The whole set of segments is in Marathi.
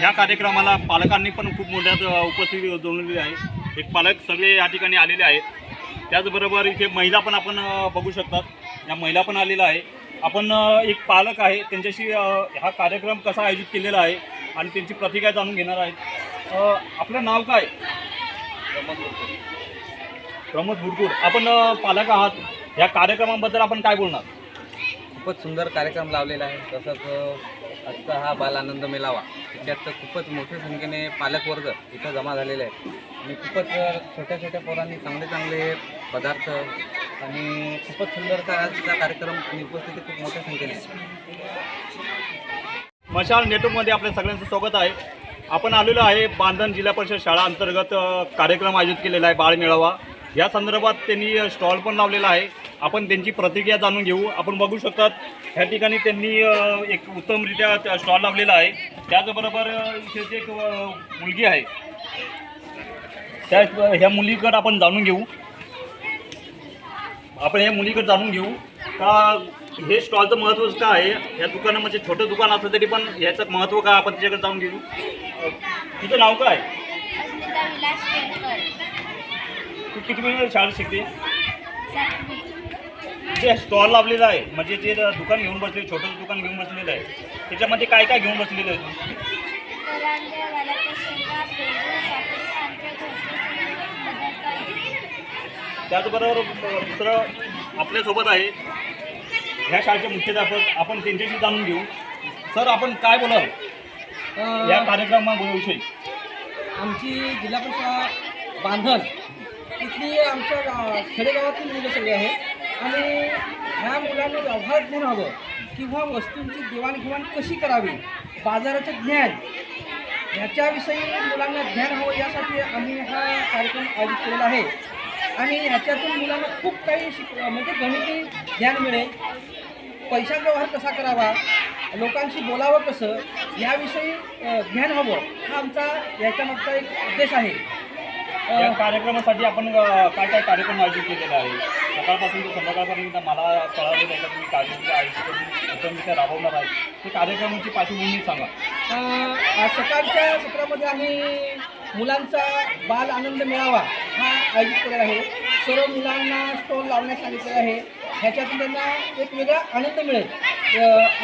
ह्या कार्यक्रमाला पालकांनी पण खूप मोठ्यात उपस्थिती जोडलेली आहे. एक पालक सगळे या ठिकाणी आलेले आहेत. त्याचबरोबर इथे महिला पण आपण बघू शकतात. या महिला पण आलेल्या आहे आपण एक पालक आहे. त्यांच्याशी हा कार्यक्रम कसा आयोजित केलेला आहे आणि त्यांची प्रतिक्रिया जाणून घेणार आहेत. आपलं नाव काय? प्रमोद बुरकूर आपण पालक आहात. या कार्यक्रमाबद्दल आपण काय बोलणार? खूपच सुंदर कार्यक्रम लावलेला आहे. तसंच आजचा हा बाल आनंद मेळावा त्याच्यात तर खूपच मोठ्या संख्येने पालकवर्ग इथं जमा झालेले आहेत. आणि खूपच छोट्या छोट्या पोरांनी चांगले चांगले पदार्थ आणि खूपच सुंदरचा आजचा कार्यक्रम आणि उपस्थिती खूप मोठ्या संख्येने आहे. मशाल नेटवर्कमध्ये आपल्या सगळ्यांचं स्वागत आहे. आपण आलेलो आहे बांधण जिल्हा परिषद शाळा अंतर्गत कार्यक्रम आयोजित केलेला आहे बाळ मेळावा. या संदर्भात त्यांनी स्टॉल पण लावलेला आहे. आपण त्यांची प्रतिक्रिया जाणून घेऊ. आपण बघू शकतात ह्या ठिकाणी त्यांनी एक उत्तमरित्या स्टॉल लावलेला आहे. त्याचबरोबर इथे जी एक मुलगी आहे. त्या ह्या मुलीकडं आपण जाणून घेऊ. आपण या मुलीकडे जाणून घेऊ. का हे स्टॉलचं महत्त्व काय आहे? या दुकानामध्ये छोटं दुकान असलं तरी पण याचं महत्त्व काय आपण त्याच्याकडे जाऊन घेऊ? तुझं नाव काय? तू किती वेळ शाळेत शिकते जे स्टॉल लावलेलं आहे म्हणजे जे दुकान घेऊन बसले छोटं दुकान घेऊन बसलेलं आहे त्याच्यामध्ये काय काय घेऊन बसलेलं आहे. त्याचबरोबर दुसरं आपल्यासोबत आहे ह्या शाळेचे मुख्याध्यापक आपण त्यांच्याशी जाणून घेऊ. सर आपण काय बोलाल? या कार्यक्रमाविषयी. आमची जिल्हा परिषद बांधण इथली आमच्या खेडेगावातील मुलं सगळी आहेत. आणि ह्या मुलांना व्यवहार ज्ञान हवं किंवा वस्तूंची देवाणघेवाण कशी करावी? बाजाराचं ज्ञान. ह्याच्याविषयी मुलांना ज्ञान हवं यासाठी आम्ही हा कार्यक्रम आयोजित केलेला आहे. आणि ह्याच्यातून मुलांना खूप काही शिक म्हणजे गणिती ज्ञान मिळेल. पैशा व्यवहार कसा करावा? लोकांशी बोलावं कसं? याविषयी ज्ञान हवं हा आमचा याच्यामागचा एक उद्देश आहे. कार्यक्रमासाठी आपण काय काय कार्यक्रम आयोजित केलेला आहे सकाळपासून ते संध्याकाळपर्यंत मला कळालं त्याच्यात तुम्ही कार्यक्रम आयोजित करून राबवणार आहे ते कार्यक्रमाची पार्श्वभूमी सांगा. आज सकाळच्या सत्रामध्ये आम्ही मुलांचा बाल आनंद मेळावा हा आयोजित केलेला आहे. सर्व मुलांना स्टॉल लावण्यास सांगितलेला आहे. ह्याच्यातून त्यांना एक वेगळा आनंद मिळेल.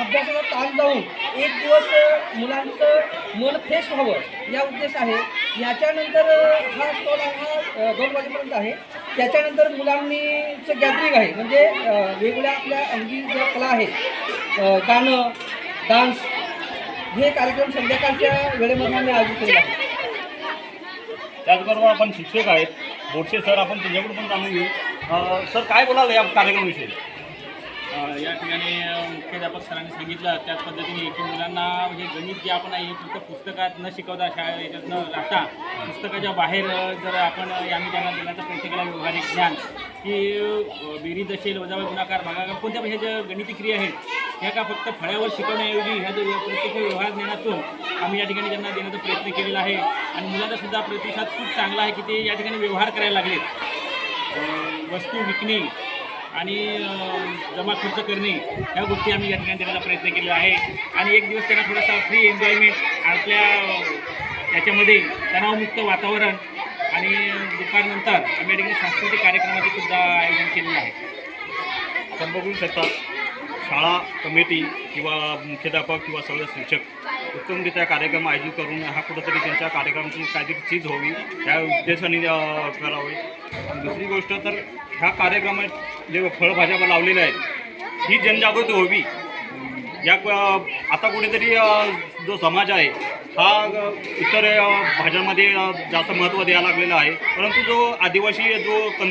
अभ्यासाचा ताण जाऊन एक दिवस मुलांचं मन फ्रेश व्हावं या उद्देश आहे. याच्यानंतर हा स्टॉल हा दोन वाजेपर्यंत आहे. त्याच्यानंतर मुलांनीचं गॅदरिंग आहे. म्हणजे वेगवेगळ्या आपल्या अंगी ज्या कला आहेत गाणं डान्स हे कार्यक्रम संध्याकाळच्या वेळेमध्ये आम्ही आयोजित केले आहे त्याचबरोबर आपण शिक्षक आहेत. बोडसे सर आपण त्यांच्याकडून पण जाणून घेऊ. सर काय बोलाल या कार्यक्रमाविषयी? या ठिकाणी मुख्याध्यापक सरांनी सांगितलं त्याच पद्धतीने की मुलांना म्हणजे गणित जे आपण आहे फक्त पुस्तकात न शिकवता शाळा याच्यात न राहता पुस्तकाच्या बाहेर जर आपण अ, आम्ही त्यांना देण्याचा प्रयत्न केला व्यवहारिक ज्ञान. की बेरीज असेल वजाबाई गुणाकार भागाकार कोणत्या पण ह्या ज्या गणिती क्रिया आहेत ह्या का फक्त फळ्यावर शिकवण्याऐवजी ह्या ज्या प्रत्येक व्यवहार ज्ञानातून आम्ही या ठिकाणी त्यांना देण्याचा प्रयत्न केलेला आहे. आणि मुलांचा सुद्धा प्रतिसाद खूप चांगला आहे की ते या ठिकाणी व्यवहार करायला लागलेत. वस्तू विकणे आणि जमा खर्च करणे ह्या गोष्टी आम्ही या ठिकाणी देण्याचा प्रयत्न केलेला आहे. आणि एक दिवस त्यांना थोडासा फ्री एन्जॉयमेंट आपल्या याच्यामध्ये तणावमुक्त वातावरण आणि दुपारनंतर आम्ही या ठिकाणी सांस्कृतिक कार्यक्रमाचे सुद्धा आयोजन केलेलं आहे. आपण बघू शकता शाळा कमिटी किंवा मुख्याध्यापक किंवा सगळे शिक्षक उत्तमरित्या कार्यक्रम आयोजित करून हा कुठंतरी त्यांच्या कार्यक्रमाची काहीतरी चीज होवी ह्या उद्देशाने करावी करावे. दुसरी गोष्ट तर ह्या कार्यक्रमात जे फळभाज्या लावलेल्या आहेत ही जनजागृती होवी या आता कुठेतरी जो समाज आहे हा इतर भाज्यांमध्ये जास्त महत्त्व द्यायला लागलेला आहे. परंतु जो आदिवासी जो कन